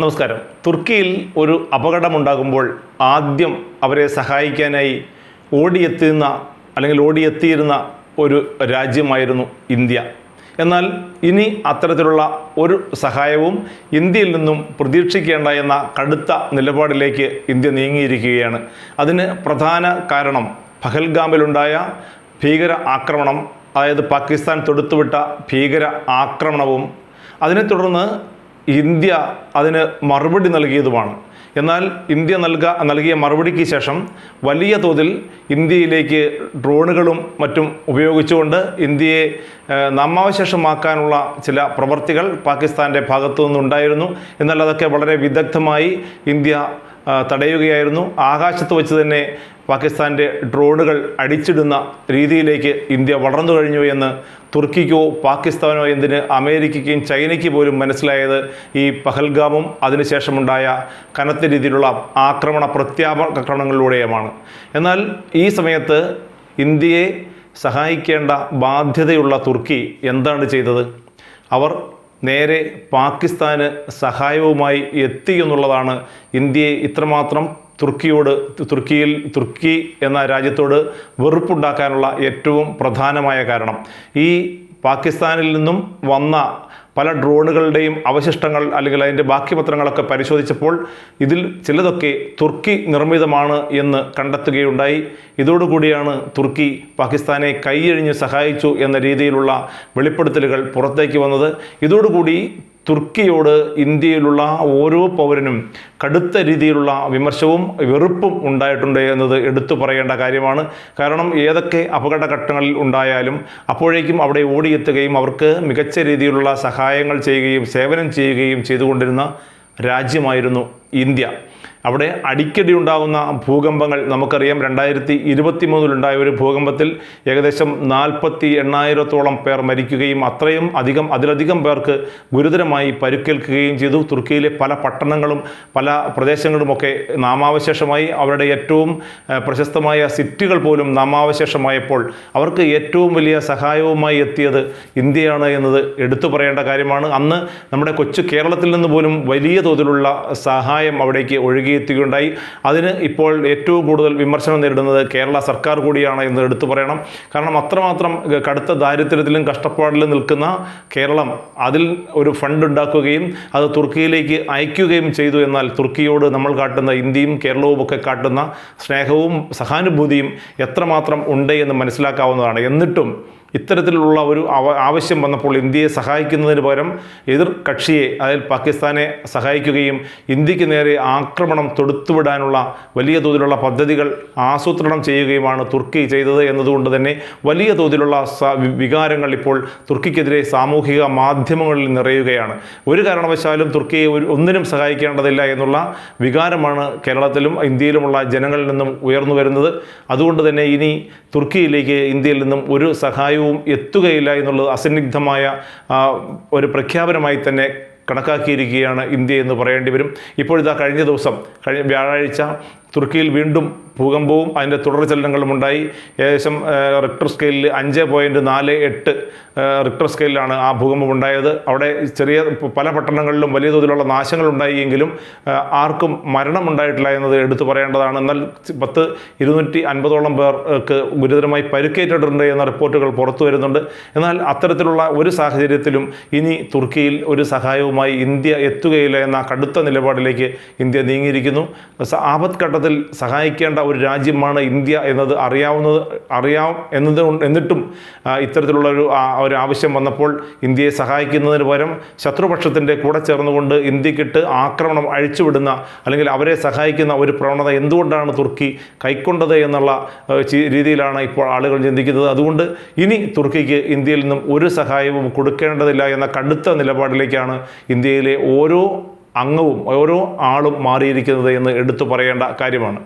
നമസ്കാരം. തുർക്കിയിൽ ഒരു അപകടമുണ്ടാകുമ്പോൾ ആദ്യം അവരെ സഹായിക്കാനായി ഓടിയെത്തുന്ന അല്ലെങ്കിൽ ഓടിയെത്തിയിരുന്ന ഒരു രാജ്യമായിരുന്നു ഇന്ത്യ. എന്നാൽ ഇനി അത്തരത്തിലുള്ള ഒരു സഹായവും ഇന്ത്യയിൽ നിന്നും പ്രതീക്ഷിക്കേണ്ട എന്ന കടുത്ത നിലപാടിലേക്ക് ഇന്ത്യ നീങ്ങിയിരിക്കുകയാണ്. അതിന് പ്രധാന കാരണം പഹൽഗാമിലുണ്ടായ ഭീകര ആക്രമണം അതായത് പാകിസ്ഥാൻ തൊടുത്തുവിട്ട ഭീകര ആക്രമണവും അതിനെ തുടർന്ന് ഇന്ത്യ അതിന് മറുപടി നൽകിയതുമാണ്. എന്നാൽ ഇന്ത്യ നൽക നൽകിയ മറുപടിക്ക് ശേഷം വലിയ തോതിൽ ഇന്ത്യയിലേക്ക് ഡ്രോണുകളും മറ്റും ഉപയോഗിച്ചുകൊണ്ട് ഇന്ത്യയെ നാമാവശേഷമാക്കാനുള്ള ചില പ്രവർത്തികൾ പാകിസ്ഥാന്റെ ഭാഗത്തു നിന്നുണ്ടായിരുന്നു. എന്നാൽ അതൊക്കെ വളരെ വിദഗ്ധമായി ഇന്ത്യ തടയുകയായിരുന്നു. ആകാശത്ത് വെച്ച് തന്നെ പാകിസ്ഥാന്റെ ഡ്രോണുകൾ അടിച്ചിടുന്ന രീതിയിലേക്ക് ഇന്ത്യ വളർന്നു കഴിഞ്ഞു എന്ന് തുർക്കിക്കോ പാകിസ്ഥാനോ എന്തിന് അമേരിക്കയ്ക്കും ചൈനയ്ക്ക് പോലും മനസ്സിലായത് ഈ പഹൽഗാമും അതിനുശേഷമുണ്ടായ കനത്ത രീതിയിലുള്ള ആക്രമണ പ്രത്യാക്രമണങ്ങളിലൂടെയുമാണ് എന്നാൽ ഈ സമയത്ത് ഇന്ത്യയെ സഹായിക്കേണ്ട ബാധ്യതയുള്ള തുർക്കി എന്താണ് ചെയ്തത്? അവർ നേരെ പാകിസ്ഥാന് സഹായവുമായി എത്തി എന്നുള്ളതാണ് ഇന്ത്യയെ ഇത്രമാത്രം തുർക്കിയോട് തുർക്കിയിൽ തുർക്കി എന്ന രാജ്യത്തോട് വെറുപ്പുണ്ടാക്കാനുള്ള ഏറ്റവും പ്രധാനമായ കാരണം. ഈ പാകിസ്ഥാനിൽ നിന്നും വന്ന പല ഡ്രോണുകളുടെയും അവശിഷ്ടങ്ങൾ അല്ലെങ്കിൽ അതിന്റെ ബാക്കി പത്രങ്ങളൊക്കെ പരിശോധിച്ചപ്പോൾ ഇതിൽ ചിലതൊക്കെ തുർക്കി നിർമ്മിതമാണ് എന്ന് കണ്ടെത്തുകയുണ്ടായി. ഇതോടുകൂടിയാണ് തുർക്കി പാകിസ്ഥാനെ കൈയഴിഞ്ഞ് സഹായിച്ചു എന്ന രീതിയിലുള്ള വെളിപ്പെടുത്തലുകൾ പുറത്തേക്ക് വന്നത്. ഇതോടുകൂടി തുർക്കിയോട് ഇന്ത്യയിലുള്ള ഓരോ പൗരനും കടുത്ത രീതിയിലുള്ള വിമർശവും വെറുപ്പും ഉണ്ടായിട്ടുണ്ട് എന്നത് എടുത്തു പറയേണ്ട കാര്യമാണ്. കാരണം ഏതൊക്കെ അപകടഘട്ടങ്ങളിൽ ഉണ്ടായാലും അപ്പോഴേക്കും അവിടെ ഓടിയെത്തുകയും അവർക്ക് മികച്ച രീതിയിലുള്ള സഹായങ്ങൾ ചെയ്യുകയും സേവനം ചെയ്യുകയും ചെയ്തുകൊണ്ടിരുന്ന രാജ്യമായിരുന്നു ഇന്ത്യ. അവിടെ അടിക്കടി ഉണ്ടാകുന്ന ഭൂകമ്പങ്ങൾ നമുക്കറിയാം. രണ്ടായിരത്തി ഇരുപത്തി മൂന്നിലുണ്ടായ ഒരു ഭൂകമ്പത്തിൽ ഏകദേശം നാൽപ്പത്തി എണ്ണായിരത്തോളം പേർ മരിക്കുകയും അത്രയും അധികം അതിലധികം പേർക്ക് ഗുരുതരമായി പരുക്കേൽക്കുകയും ചെയ്തു. തുർക്കിയിലെ പല പട്ടണങ്ങളും പല പ്രദേശങ്ങളുമൊക്കെ നാമാവശേഷമായി അവരുടെ ഏറ്റവും പ്രശസ്തമായ സിറ്റികൾ പോലും നാമാവശേഷമായപ്പോൾ അവർക്ക് ഏറ്റവും വലിയ സഹായവുമായി എത്തിയത് ഇന്ത്യയാണ് എന്നത് എടുത്തു പറയേണ്ട കാര്യമാണ്. അന്ന് നമ്മുടെ കൊച്ചു കേരളത്തിൽ നിന്ന് പോലും വലിയ തോതിലുള്ള സഹായം അവിടേക്ക് ഒഴുകിയെത്തുകയുണ്ടായി അതിന് ഇപ്പോൾ ഏറ്റവും കൂടുതൽ വിമർശനം നേരിടുന്നത് കേരള സർക്കാർ കൂടിയാണ് എന്ന് എടുത്തു പറയണം. കാരണം അത്രമാത്രം കടുത്ത ദാരിദ്ര്യത്തിലും കഷ്ടപ്പാടിലും നിൽക്കുന്ന കേരളം അതിൽ ഒരു ഫണ്ട് ഉണ്ടാക്കുകയും അത് തുർക്കിയിലേക്ക് അയക്കുകയും ചെയ്തു എന്നാൽ തുർക്കിയോട് നമ്മൾ കാട്ടുന്ന ഇന്ത്യയും കേരളവും ഒക്കെ കാട്ടുന്ന സ്നേഹവും സഹാനുഭൂതിയും എത്രമാത്രം ഉണ്ട് എന്ന് മനസ്സിലാക്കാവുന്നതാണ്. എന്നിട്ടും ഇത്തരത്തിലുള്ള ഒരു ആവശ്യം വന്നപ്പോൾ ഇന്ത്യയെ സഹായിക്കുന്നതിന് പകരം എതിർ കക്ഷിയെ അതായത് പാകിസ്ഥാനെ സഹായിക്കുകയും ഇന്ത്യയ്ക്ക് നേരെ ആക്രമണം തൊടുത്തുവിടാനുള്ള വലിയ തോതിലുള്ള പദ്ധതികൾ ആസൂത്രണം ചെയ്യുകയുമാണ് തുർക്കി ചെയ്തത് എന്നതുകൊണ്ട് തന്നെ വലിയ തോതിലുള്ള വികാരങ്ങൾ ഇപ്പോൾ തുർക്കിക്കെതിരെ സാമൂഹിക മാധ്യമങ്ങളിൽ നിറയുകയാണ്. ഒരു കാരണവശാലും തുർക്കിയെ ഒരു ഒന്നിനും സഹായിക്കേണ്ടതില്ല എന്നുള്ള വികാരമാണ് കേരളത്തിലും ഇന്ത്യയിലുമുള്ള ജനങ്ങളിൽ നിന്നും ഉയർന്നു വരുന്നത്. അതുകൊണ്ട് തന്നെ ഇനി തുർക്കിയിലേക്ക് ഇന്ത്യയിൽ നിന്നും ഒരു സഹായവും എത്തുകയില്ല എന്നുള്ളത് അസന്നിഗ്ധമായ ഒരു പ്രഖ്യാപനമായി തന്നെ കണക്കാക്കിയിരിക്കുകയാണ് ഇന്ത്യ എന്ന് പറയേണ്ടി വരും. ഇപ്പോഴിതാ കഴിഞ്ഞ ദിവസം കഴിഞ്ഞ വ്യാഴാഴ്ച തുർക്കിയിൽ വീണ്ടും ഭൂകമ്പവും അതിന്റെ തുടർചലനങ്ങളും ഉണ്ടായി. ഏകദേശം റിക്ടർ സ്കെയിലിൽ അഞ്ച് പോയിന്റ് നാല് എട്ട് റിക്ടർ സ്കെയിലാണ് ആ ഭൂകമ്പം ഉണ്ടായത്. അവിടെ ചെറിയ പല പട്ടണങ്ങളിലും വലിയ തോതിലുള്ള നാശങ്ങൾ ഉണ്ടായെങ്കിലും ആർക്കും മരണം ആർക്കും മരണമുണ്ടായിട്ടില്ല എന്നത് എടുത്തു പറയേണ്ടതാണ്. എന്നാൽ പത്ത് ഇരുന്നൂറ്റി അൻപതോളം പേർക്ക് ഗുരുതരമായി പരുക്കേറ്റിട്ടുണ്ട് എന്ന റിപ്പോർട്ടുകൾ പുറത്തു വരുന്നുണ്ട്. എന്നാൽ അത്തരത്തിലുള്ള ഒരു സാഹചര്യത്തിലും ഇനി തുർക്കിയിൽ ഒരു സഹായവുമായി ഇന്ത്യ എത്തുകയില്ല എന്ന കടുത്ത നിലപാടിലേക്ക് ഇന്ത്യ നീങ്ങിയിരിക്കുന്നു. ആപത്ഘട്ടത്തിൽ സഹായിക്കേണ്ട ഒരു രാജ്യമാണ് ഇന്ത്യ എന്നത് അറിയാവുന്നത് അറിയാം എന്നത് എന്നിട്ടും ഇത്തരത്തിലുള്ള ഒരു ഒരു ആവശ്യം വന്നപ്പോൾ ഇന്ത്യയെ സഹായിക്കുന്നതിന് പകരം ശത്രുപക്ഷത്തിന്റെ കൂടെ ചേർന്നുകൊണ്ട് ഇന്ത്യക്കിട്ട് ആക്രമണം അഴിച്ചുവിടുന്ന അല്ലെങ്കിൽ അവരെ സഹായിക്കുന്ന ഒരു പ്രവണത എന്തുകൊണ്ടാണ് തുർക്കി കൈക്കൊണ്ടത് എന്നുള്ള രീതിയിലാണ് ഇപ്പോൾ ആളുകൾ ചിന്തിക്കുന്നത്. അതുകൊണ്ട് ഇനി തുർക്കിക്ക് ഇന്ത്യയിൽ നിന്നും ഒരു സഹായവും കൊടുക്കേണ്ടതില്ല എന്ന കടുത്ത നിലപാടിലേക്കാണ് ഇന്ത്യയിലെ ഓരോ അംഗവും ഓരോ ആളും മാറിയിരിക്കുന്നത് എന്ന് എടുത്തു പറയേണ്ട കാര്യമാണ്.